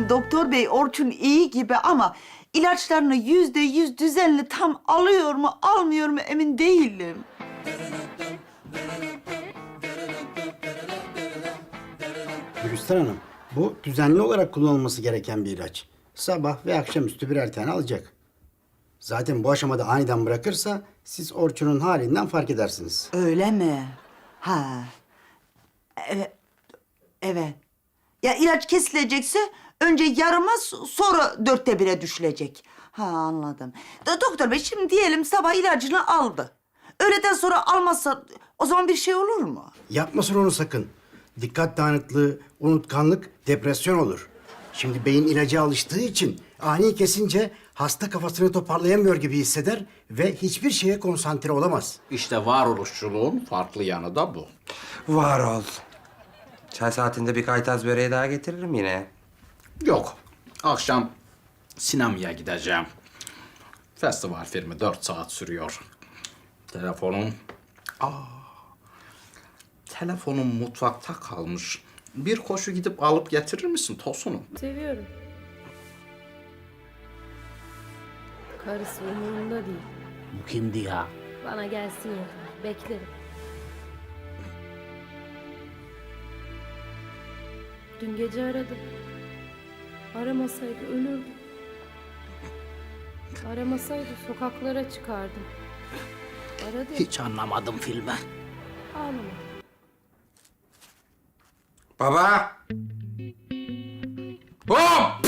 Affedersin doktor bey Orçun iyi gibi ama ilaçlarını yüzde yüz düzenli tam alıyor mu almıyor mu emin değilim. Gülistan Hanım, bu düzenli olarak kullanılması gereken bir ilaç. Sabah ve akşamüstü birer tane alacak. Zaten bu aşamada aniden bırakırsa siz Orçun'un halinden fark edersiniz. Öyle mi? Ha. Evet. Evet. Ya ilaç kesilecekse önce yarıma sonra dörtte bire düşülecek. Ha anladım. Do- doktor bey şimdi diyelim sabah ilacını aldı. Öğleden sonra almazsa o zaman bir şey olur mu? Yapmasın onu sakın. Dikkat dağınıklığı, unutkanlık, depresyon olur. Şimdi beyin ilaca alıştığı için ani kesince hasta kafasını toparlayamıyor gibi hisseder ve hiçbir şeye konsantre olamaz. İşte varoluşçuluğun farklı yanı da bu. Var ol. Çay saatinde bir kaytaz böreği daha getiririm yine. Yok. Akşam sinemaya gideceğim. Festival filmi dört saat sürüyor. Telefonum... Aa, telefonum mutfakta kalmış. Bir koşu gidip alıp getirir misin Tosun'um? Seviyorum. Karısı umurumda değil. Bu kimdi ya? Bana gelsin yeter. Beklerim. Dün gece aradı. Aramasaydı ölürdüm. Aramasaydı sokaklara çıkardım. Aradı. Hiç anlamadım filmi. Ağlama. Baba! Hop!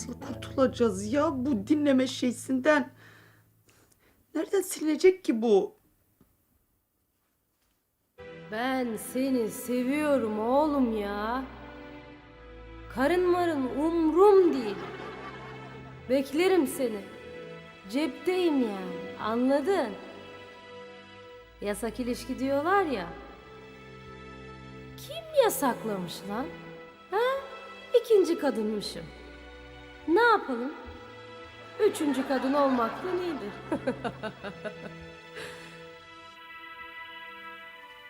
Nasıl kurtulacağız ya bu dinleme şeysinden? Nereden silinecek ki bu? Ben seni seviyorum oğlum ya. Karın marın umrum değil. Beklerim seni. Cepteyim yani. Anladın? Yasak ilişki diyorlar ya. Kim yasaklamış lan? Ha? İkinci kadınmışım. Ne yapalım? Üçüncü kadın olmaktan iyidir.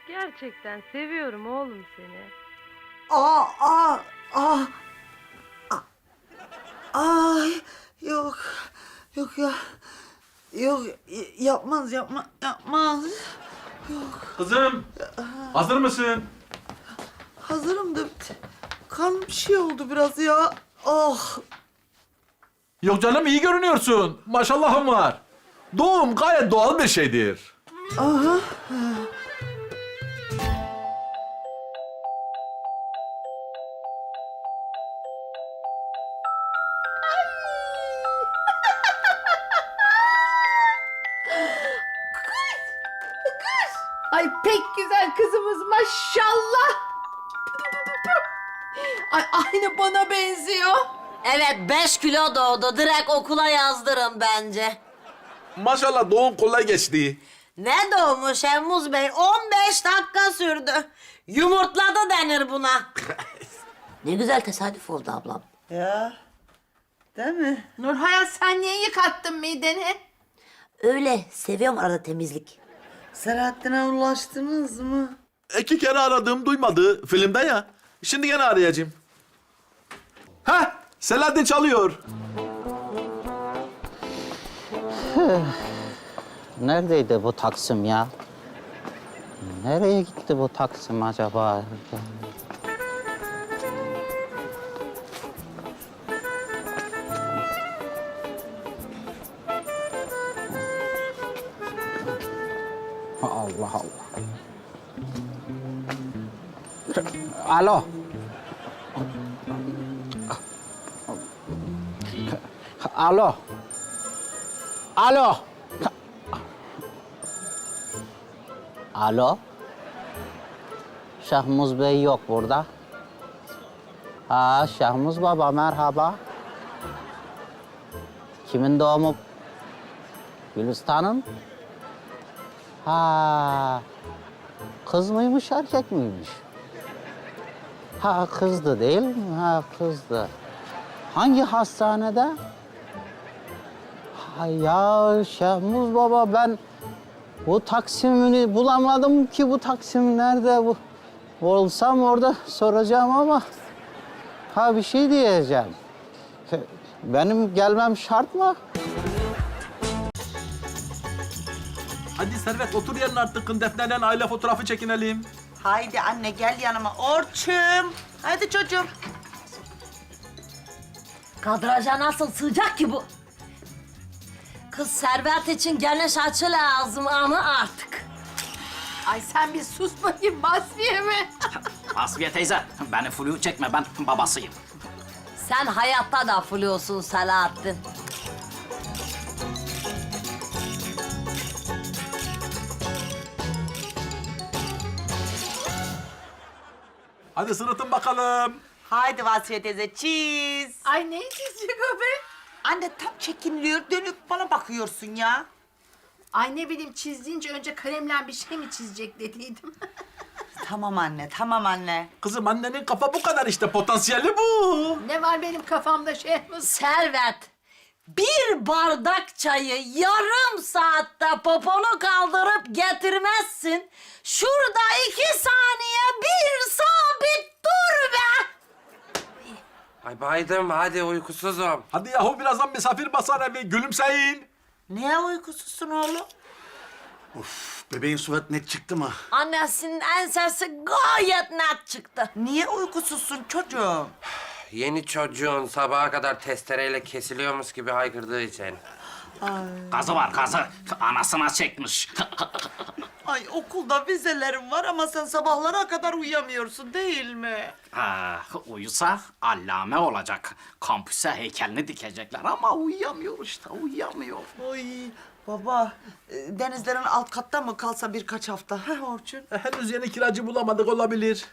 Gerçekten seviyorum oğlum seni. Aa, aa, aa. Aa. Ay, yok. Yok ya. Yok, y- yapmaz, yapma, yapmaz. Kızım, hazır mısın? Hazırım da kan bir şey oldu biraz ya. Ah. Yok canım iyi görünüyorsun. Maşallahım var. Doğum gayet doğal bir şeydir. Aha. Ay pek güzel kızımız maşallah. Ay aynı bana benziyor. Evet 5 kilo doğdu. Direkt okula yazdırın bence. Maşallah doğum kolay geçti. Ne doğmuş Emmuz Bey? 15 dakika sürdü. Yumurtladı denir buna. ne güzel tesadüf oldu ablam. Ya. Değil mi? Nurhayat sen niye yıkattın mideni? Öyle seviyorum arada temizlik. Selahattin'e ulaştınız mı? İki kere aradım duymadı filmde ya. Şimdi gene arayacağım. Ha, Selahattin çalıyor. Neredeydi bu Taksim ya? Nereye gitti bu Taksim acaba? Allah Allah. Alo. Alo. Alo. Alo. Şahmuz Bey yok burada. Ha Şahmuz Baba merhaba. Kimin doğumu? Gülistan'ın. Ha. Kız mıymış, erkek miymiş? Ha kızdı değil mi? Ha kızdı. Hangi hastanede? Ya Şehmuz Baba ben bu Taksim'ini bulamadım ki bu Taksim nerede bu? Olsam orada soracağım ama ha bir şey diyeceğim. Benim gelmem şart mı? Hadi Servet otur yerine artık. Defne'yle aile fotoğrafı çekinelim. Haydi anne gel yanıma. Orçum. Hadi çocuğum. Kadraja nasıl sığacak ki bu? Kız servet için geniş açı lazım ama artık. Ay sen bir sus bakayım Basriye mi? Asfiye teyze, beni flu çekme ben babasıyım. Sen hayatta da flusun Selahattin. Hadi sırıtın bakalım. Haydi Vasfiye teyze çiz. Ay ne çizecek o be? Anne tam çekinliyor dönüp bana bakıyorsun ya. Ay ne bileyim çizdiğince önce kalemle bir şey mi çizecek dediydim. Tamam anne tamam anne. Kızım annenin kafa bu kadar işte. Potansiyeli bu. ne var benim kafamda Şehmuz? Servet, bir bardak çayı yarım saatte poponu kaldırıp getirmezsin. Şurada iki saniye bir sabit dur be! Ay baydım hadi uykusuzum. Hadi yahu birazdan misafir basar evi. Gülümseyin. Niye uykusuzsun oğlum? Bebeğin surat net çıktı mı? Annesinin ensesi gayet net çıktı. Niye uykusuzsun çocuğum? Yeni çocuğun sabaha kadar testereyle kesiliyormuş gibi haykırdığı için. Gazı var gazı, anasına çekmiş. Ay okulda vizelerim var ama sen sabahlara kadar uyuyamıyorsun değil mi? ha, uyusa allame olacak. Kampüse heykelini dikecekler ama uyuyamıyor işte, uyuyamıyor. Ay baba e, denizlerin alt katta mı kalsa birkaç hafta? He Orçun? E, henüz yeni kiracı bulamadık olabilir.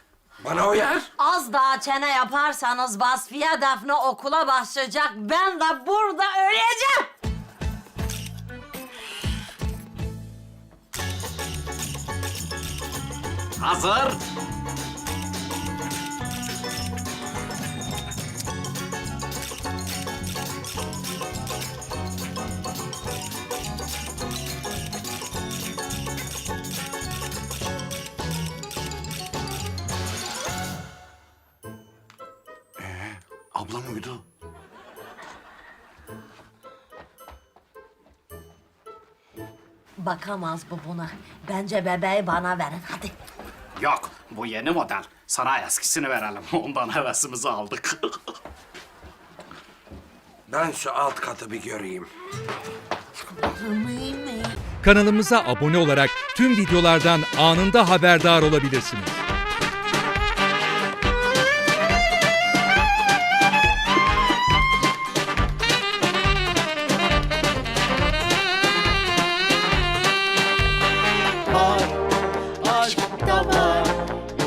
Bana uyar. Az daha çene yaparsanız Vasfiye Defne okula başlayacak. Ben de burada öleceğim. Hazır. Ablam uyudu. Bakamaz bu buna. Bence bebeği bana verin hadi. Yok, bu yeni model. Sana eskisini verelim. Ondan hevesimizi aldık. Ben şu alt katı bir göreyim. Kanalımıza abone olarak tüm videolardan anında haberdar olabilirsiniz.